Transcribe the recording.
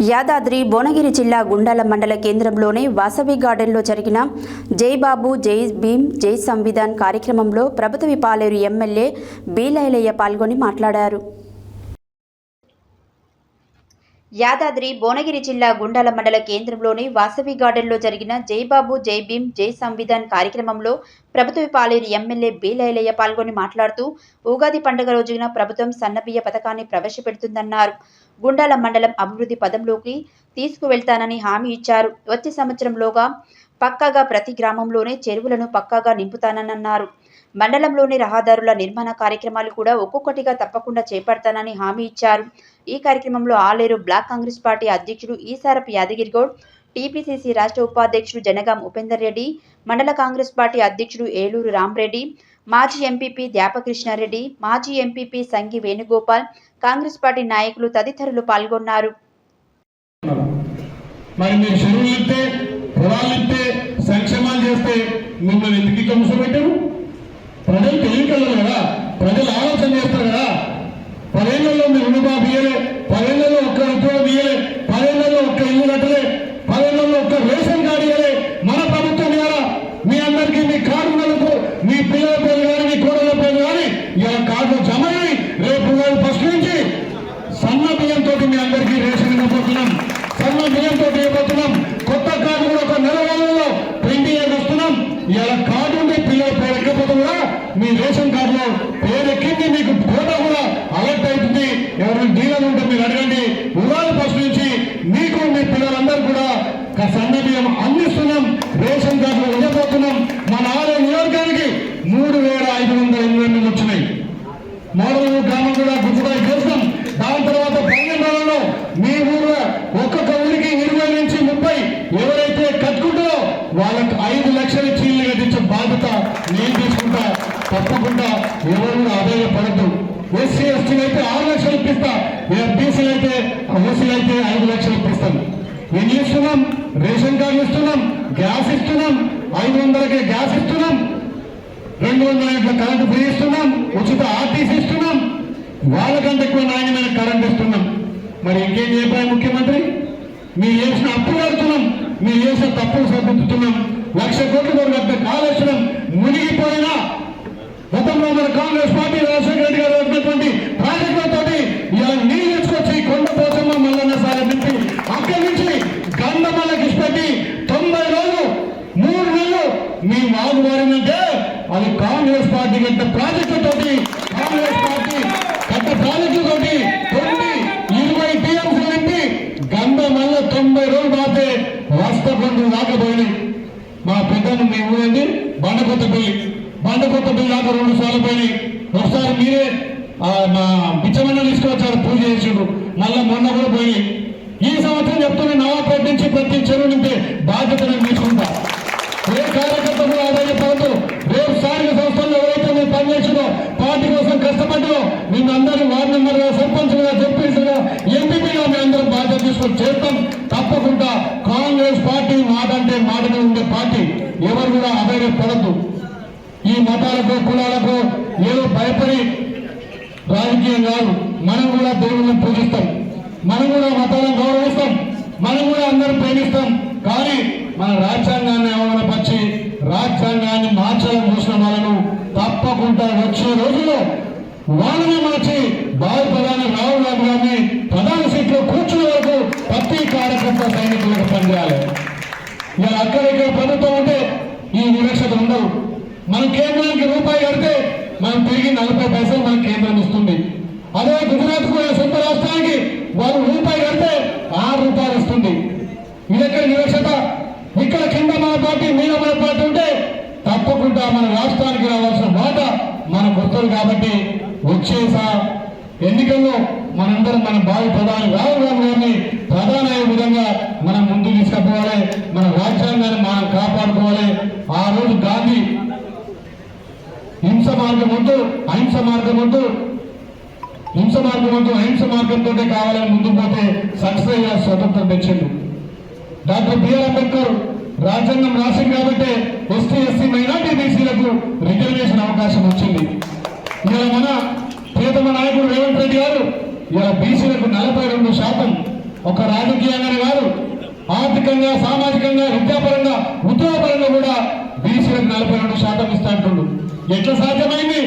యాదాద్రి భువనగిరి జిల్లా గుండాల మండల కేంద్రంలోని వాసవి గార్డెన్లో జరిగిన జై బాబు జై భీమ్ జై సంవిధాన్ కార్యక్రమంలో ప్రభుత్వ పాలేరు ఎమ్మెల్యే బీలైలయ్య పాల్గొని మాట్లాడారు. యాదాద్రి భువనగిరి జిల్లా గుండాల మండల కేంద్రంలోని వాసవి గార్డెన్లో జరిగిన జై బాబు జై భీమ్ జై సంవిధాన్ కార్యక్రమంలో ప్రభుత్వ పాలేరు ఎమ్మెల్యే బీలైలయ్య పాల్గొని మాట్లాడుతూ ఉగాది పండుగ రోజున ప్రభుత్వం సన్నబియ్య పథకాన్ని ప్రవేశపెడుతుందన్నారు. గుండాల మండలం అభివృద్ధి పదంలోకి తీసుకువెళ్తానని హామీ ఇచ్చారు. వచ్చే సంవత్సరంలోగా పక్కాగా ప్రతి గ్రామంలోనే చెరువులను పక్కాగా నింపుతానన్నారు. మండలంలోని రహదారుల నిర్మాణ కార్యక్రమాలు కూడా ఒక్కొక్కటిగా తప్పకుండా చేపడతానని హామీ ఇచ్చారు. ఈ కార్యక్రమంలో ఆలేరు బ్లాక్ కాంగ్రెస్ పార్టీ అధ్యక్షుడు ఈసారపు యాదగిరి గౌడ్ టీపీసీసీ రాష్ట్ర ఉపాధ్యక్షుడు జనగాం ఉపేందర్ రెడ్డి మండల కాంగ్రెస్ పార్టీ అధ్యక్షుడు ఏలూరు రామరెడ్డి మాజీ ఎంపీపీ ద్యాపకృష్ణారెడ్డి మాజీ MPP Sangi Venugopal Congress party నాయకులు తదితరులు పాల్గొన్నారు. మరి మీరు చెరువులు పొలాలు ఇస్తే సంక్షేమాలు చేస్తే మిమ్మల్ని ఎందుకు ఇట్లా కూర్చోబెట్టారు ప్రజలు తెలియకలరు కదా ప్రజలు ఆలోచన చేస్తారు కదా పదేళ్ళలో మీరు రుణమాఫీ ఇయ్యలే పదేళ్ళలో ఒక్క ఉద్యోగం ఇయ్యలే పదేళ్ళలో ఒక్క ఇల్లు కట్టలే పదేళ్ళలో ఒక్క రేషన్ కార్డు ఇయ్యలే మన ప్రభుత్వం ద్వారా మీ అందరికీ మీ కార్డులకు మీ పిల్లల పేరు కానీ మీ కోడల పేరు కానీ ఇలా కార్డు జమ అయ్యి రేపు ఉగాది ఫస్ట్ నుంచి సన్న బియ్యంతో మీ అందరికీ రేషన్ ఇవ్వబోతున్నాం సన్న బియ్యంతో ఇవ్వబోతున్నాం కొత్త కార్డు కూడా ఒక నెల రోజుల్లో ప్రింటింగ్ వస్తున్నాం ఇలా కార్డు మీ పిల్లల పేరు ఎక్కకపోతే కూడా మీ రేషన్ కార్డులో పేరు ఎక్కింది మీకు కోట కూడా అలర్ట్ అవుతుంది ఎవరైనా డీలర్ ఉంటే మీరు అడగండి ఉగాది ఫస్ట్ నుంచి మీకు మీ పిల్లలందరూ కూడా ఒక సన్న బియ్యం అందిస్తున్నాం రేషన్ కార్డులు ఇవ్వబోతున్నాం మన ఆలయ నియోజకానికి మూడు వేల ఐదు వందల ఎనిమిది మంది వచ్చినాయి మోడలు గ్రామం కూడా గుర్తుపై చేస్తాం దాని తర్వాత పన్నెండులలో మీ ఊర్లో ఒక్కొక్క ఊరికి ఇరవై నుంచి ముప్పై ఎవరైతే కట్టుకుంటారో వాళ్ళకి ఐదు లక్షల చీళ్ళు కట్టించే బాధ్యత నేను తీసుకుంటా తప్పకుండా ఎవరు కూడా ఆదాయపడద్దు ఎస్సీ ఎస్టీలు అయితే ఆరు లక్షలు ఇప్పిస్తా. బీసీలు అయితే ఓసీలు అయితే ఐదు లక్షలు ఇప్పిస్తాను ఏం ఇస్తున్నాం? రేషన్ కార్డు ఇస్తున్నాం గ్యాస్ ఇస్తున్నాం ఐదు వందలకే గ్యాస్ ఇస్తున్నాం రెండు వందల ఇంట్లో కరెంటు ఫ్రీ ఇస్తున్నాం ఉచిత ఆర్టీసీ ఇస్తున్నాం. వాళ్ళకంటే ఎక్కువ నాణ్యమైన కరెంట్ ఇస్తున్నాం. మరి ఇంకేం చెప్పాలి ముఖ్యమంత్రి? మీరు చేసిన అప్పు కడుతున్నాం. మీరు చేసిన తప్పులు సరిదిద్దుతున్నాం. లక్ష కోట్ల కొరకు అక్కడి నుంచి గంధమల్ల కృష్ణకి తొంభై రోజులు మూడు నెలలు మీ మాగు మారిందంటే అది కాంగ్రెస్ పార్టీ గంట ప్రాజెక్టు తోటి కాంగ్రెస్ పార్టీ గంట ప్రాజెక్టు తోటి కొన్ని ఇరవై టీఎంసీ నుండి గంధమల్ల తొంభై రోజులు మాతే రాష్ట్రబంధు రాకపోయినాయి. మా పెద్దలు మీ ఊరండి బండకొత్తపల్లి. బండకొత్తపల్లి దాకా రెండు సార్లు పోయినాయి. ఒకసారి మీరే మా పిచ్చమన్న తీసుకొచ్చారు పూజ చేసిండు మళ్ళీ మొన్న కూడా పోయి నుంచి ప్రతి చెరువు బాధ్యత తీసుకుంటా. ఏ కార్యకర్త కూడా ఆదాయపడదు రేపు స్థానిక సంస్థల్లో ఎవరైతే మీరు పనిచేసిందో పార్టీ కోసం కష్టపడ్డో మేము అందరూ వార్డు మెంబర్గా సర్పంచ్గా జడ్పీసీగా ఎంపీగా మీ అందరం బాధ్యత తీసుకొని చేస్తాం. తప్పకుండా కాంగ్రెస్ పార్టీ మాట అంటే మాటనే ఉండే పార్టీ. ఎవరు కూడా అధైర్యపడద్దు ఈ మతాలకు కులాలకు ఏదో భయపడి రాజకీయం కాదు. మనం కూడా దేవుళ్ళని పూజిస్తాం. మనం కూడా మతాలను గౌరవిస్తాం. మనం అందరం ప్రేమిస్తాం. కానీ మన రాజ్యాంగాన్ని అవమానపరిచి రాజ్యాంగాన్ని మార్చాలని చూసిన వాళ్ళను తప్పకుండా వచ్చే రోజుల్లో వాళ్ళని మార్చి భావి ప్రధాని రాహుల్ గాంధీ గారిని ప్రధాన సీట్లో కూర్చునే వరకు ప్రతి కార్యకర్త సైనికులకు పనిచేయాలి. ఇలా అక్కడ ఇక్కడ ప్రభుత్వం ఉంటే ఈ వివక్షత ఉండవు. మన కేంద్రానికి రూపాయి కడితే మనం తిరిగి నలభై పైసలు మన కేంద్రం ఇస్తుంది. అదే గుజరాత్ కూడా సొంత రాష్ట్రం వాళ్ళు రూపాయి కడితే ఆరు రూపాయలు ఇస్తుంది ఇది నిరక్షత. ఇక్కడ కింద మన పార్టీ మీద మన పార్టీ ఉంటే తప్పకుండా మన రాష్ట్రానికి రావాల్సిన బాధ మన వస్తుంది కాబట్టి వచ్చేసా. ఎన్నికల్లో మనందరం మన భావి ప్రధాని రాహుల్ గాంధీ గారిని ప్రధాన అయ్యే విధంగా మనం ముందు తీసుకుపోవాలి. మన రాజ్యాంగాన్ని మనం కాపాడుకోవాలి. ఆ రోజు గాంధీ హింస మార్గం వద్దు అహింస మార్గం వద్దు. హింస మార్గం వద్దు అహింస మార్గంతో కావాలని ముందుకు పోతే సక్సెస్ అయ్యే స్వతంత్రం తెచ్చిండు. డాక్టర్ బిఆర్ అంబేద్కర్ రాజ్యాంగం రాసింది కాబట్టి ఎస్టీ ఎస్సీ మైనార్టీ బీసీలకు రిజర్వేషన్ అవకాశం వచ్చింది. ఇలా మన ప్రియతమ నాయకుడు రేవంత్ రెడ్డి గారు ఇలా బీసీలకు నలభై రెండు శాతం ఒక రాజకీయంగానే కాదు ఆర్థికంగా సామాజికంగా విద్యాపరంగా ఉద్యోగపరంగా కూడా బీసీలకు నలభై రెండు శాతం ఇస్తా ఎట్లా సాధ్యమైంది?